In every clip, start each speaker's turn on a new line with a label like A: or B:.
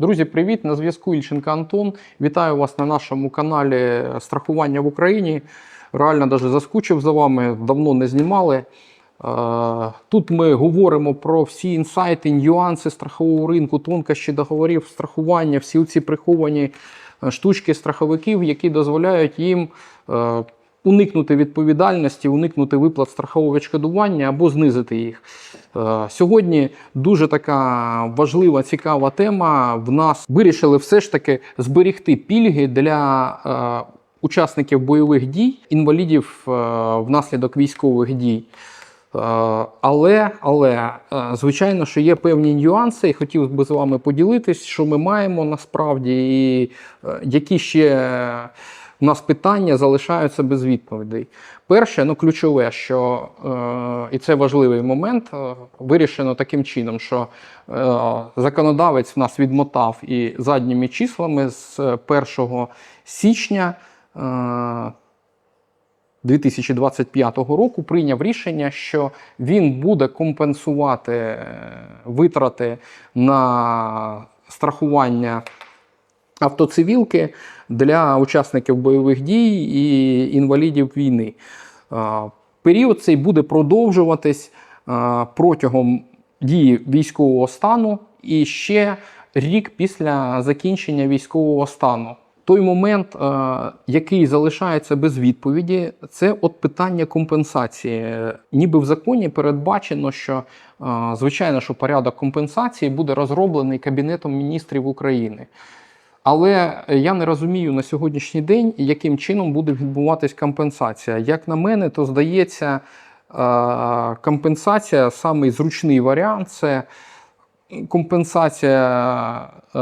A: Друзі, привіт! На зв'язку Ільченко Антон. Вітаю вас на нашому каналі Страхування в Україні. Реально даже заскучив за вами, давно не знімали. Е, Тут ми говоримо про всі інсайти, нюанси страхового ринку, тонкощі договорів страхування, всі ці приховані е, штучки страховиків, які дозволяють їм е, уникнути відповідальності, уникнути виплат страхового відшкодування або знизити їх. Е, Сьогодні дуже така важлива, цікава тема. В нас вирішили все ж таки зберігти пільги для е, учасників бойових дій, інвалідів е, внаслідок військових дій. Але, але звичайно, що є певні нюанси, і хотів би з вами поділитись, що ми маємо насправді, і які ще у нас питання залишаються без відповідей. Перше, ну ключове, що е, і це важливий момент, е, вирішено таким чином, що е, законодавець в нас відмотав і задніми числами з 1 січня. Е, 2025 року прийняв рішення, що він буде компенсувати е, витрати на страхування автоцивілки для учасників бойових дій і інвалідів війни. Е, Період цей буде продовжуватись е, протягом дії військового стану і ще рік після закінчення військового стану. Той момент, е, який залишається без відповіді, це от питання компенсації. Ніби в законі передбачено, що звичайно, що порядок компенсації буде розроблений Кабінетом міністрів України. Але я не розумію на сьогоднішній день, яким чином буде відбуватись компенсація. Як на мене, то здається, е, компенсація самий зручний варіант це компенсація е,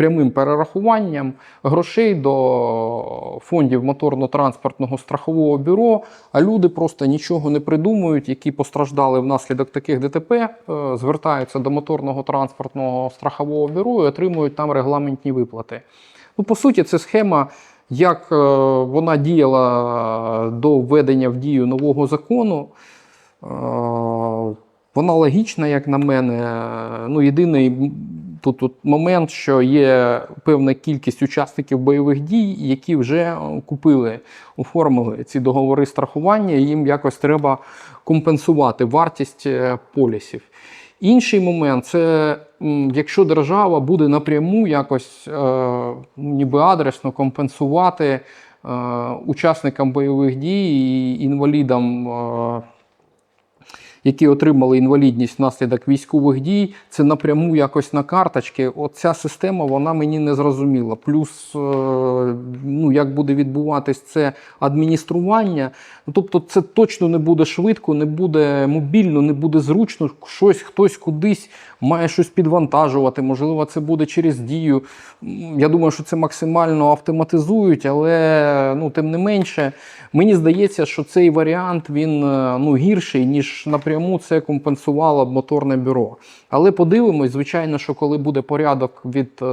A: прямим перерахуванням грошей до фондів моторно-транспортного страхового бюро, а люди просто нічого не придумують, які постраждали внаслідок таких ДТП, е, звертаються до моторного транспортного страхового бюро і отримують там регламентні виплати. Ну, по суті, це схема. Як е, вона діяла до введення в дію нового закону, Е, вона логічна, як на мене. Ну, єдиний тут, тут момент, що є певна кількість учасників бойових дій, які вже купили, оформили ці договори страхування, і їм якось треба компенсувати вартість е, полісів. Інший момент це якщо держава буде напряму якось е, ніби адресно компенсувати е, учасникам бойових дій і інвалідам. Е, які отримали інвалідність внаслідок військових дій, це напряму якось на карточки. Оця система вона мені не зрозуміла. Плюс, е, ну як буде відбуватись це адміністрування. Ну, тобто, це точно не буде швидко, не буде мобільно, не буде зручно. Щось хтось кудись має щось підвантажувати. Можливо, це буде через дію. Я думаю, що це максимально автоматизують, але ну, тим не менше, мені здається, що цей варіант він е, ну, гірший, ніж напряму це компенсувало б моторне бюро. Але подивимось, звичайно, що коли буде порядок від е,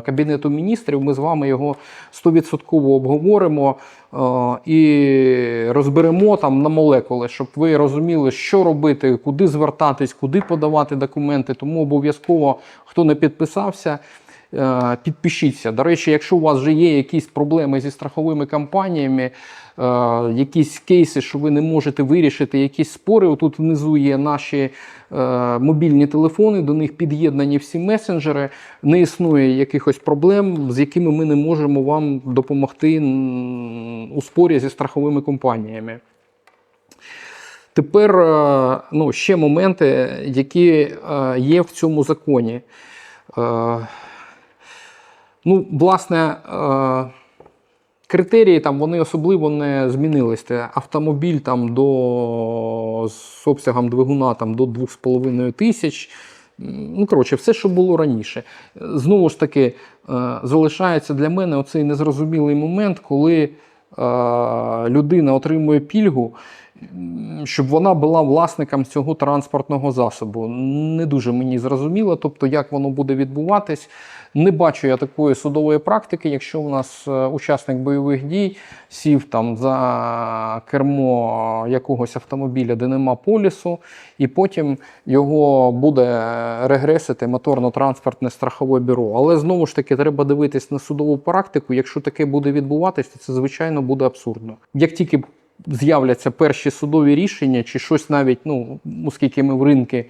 A: Кабінету міністрів, ми з вами його 100% обговоримо е, і розберемо там на молекули, щоб ви розуміли, що робити, куди звертатись, куди подавати документи. Тому обов'язково, хто не підписався, е, підпишіться. До речі, якщо у вас вже є якісь проблеми зі страховими компаніями, якісь кейси, що ви не можете вирішити, якісь спори. Отут внизу є наші е, мобільні телефони, до них під'єднані всі месенджери. Не існує якихось проблем, з якими ми не можемо вам допомогти у спорі зі страховими компаніями. Тепер е, ну, ще моменти, які е, є в цьому законі. Е, Ну, власне, е, критерії там вони особливо не змінились. Автомобіль там до з обсягом двигуна там, до 2,5 тисяч. Ну, коротше, все, що було раніше. Знову ж таки, е, залишається для мене оцей незрозумілий момент, коли е, людина отримує пільгу. Щоб вона була власником цього транспортного засобу. Не дуже мені зрозуміло, тобто як воно буде відбуватись. Не бачу я такої судової практики, якщо у нас е, учасник бойових дій сів там за кермо якогось автомобіля, де нема полісу, і потім його буде регресити моторно-транспортне страхове бюро. Але знову ж таки треба дивитись на судову практику. Якщо таке буде відбуватись, то це звичайно буде абсурдно. Як тільки з'являться перші судові рішення, чи щось навіть, ну оскільки ми в ринки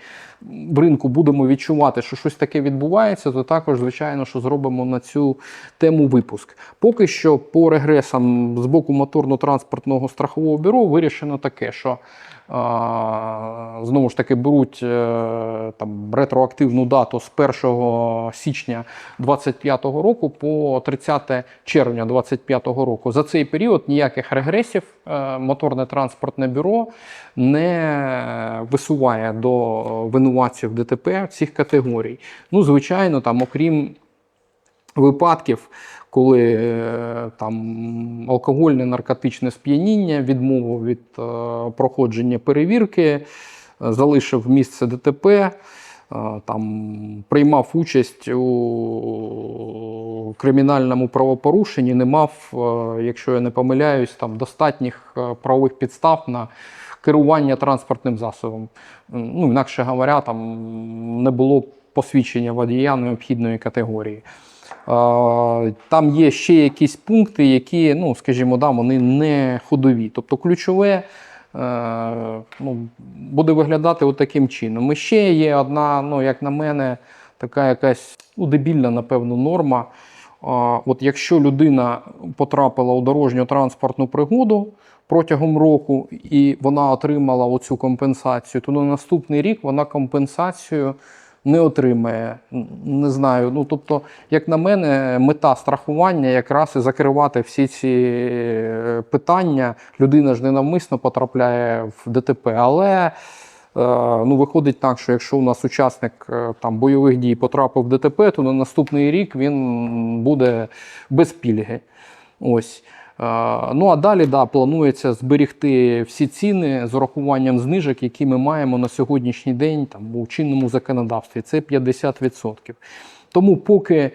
A: в ринку будемо відчувати, що щось таке відбувається, то також, звичайно, що зробимо на цю тему випуск. Поки що по регресам з боку моторно-транспортного страхового бюро вирішено таке, що знову ж таки беруть е, там ретроактивну дату з 1 січня 2025 року по 30 червня 2025 року. За цей період ніяких регресів е, моторне транспортне бюро не висуває до винуватців ДТП цих категорій. Ну, звичайно, там, окрім випадків, коли е, там алкогольне наркотичне сп'яніння, відмову від е, проходження перевірки, е, залишив місце ДТП, там приймав участь у кримінальному правопорушенні, не мав, якщо я не помиляюсь, там достатніх правових підстав на керування транспортним засобом. Ну, інакше говоря, там не було посвідчення водія необхідної категорії. Там є ще якісь пункти, які, ну, скажімо, да, вони не ходові. Тобто ключове е, ну, буде виглядати от таким чином. І ще є одна, ну, як на мене, така якась ну, дебільна, напевно, норма. От якщо людина потрапила у дорожньо-транспортну пригоду протягом року і вона отримала оцю компенсацію, то на наступний рік вона компенсацію не отримає. Не знаю. Ну тобто, як на мене, мета страхування якраз і закривати всі ці е, питання. Людина ж ненавмисно потрапляє в ДТП, але. Е, Ну, виходить так, що якщо у нас учасник е, там, бойових дій потрапив в ДТП, то на наступний рік він буде без пільги. Ось. Е, Ну а далі да, планується зберігти всі ціни з урахуванням знижок, які ми маємо на сьогоднішній день там, у чинному законодавстві. Це 50%. Тому поки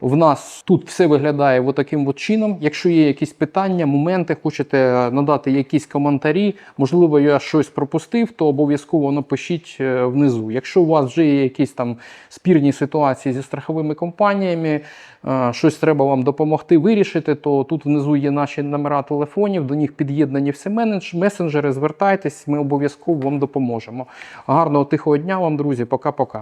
A: в нас тут все виглядає от таким от чином. Якщо є якісь питання, моменти, хочете надати якісь коментарі, можливо, я щось пропустив, то обов'язково напишіть е, внизу. Якщо у вас вже є якісь там спірні ситуації зі страховими компаніями, е, щось треба вам допомогти вирішити, то тут внизу є наші номера телефонів, до них під'єднані всі месенджери. Звертайтесь, ми обов'язково вам допоможемо. Гарного тихого дня вам, друзі, пока-пока.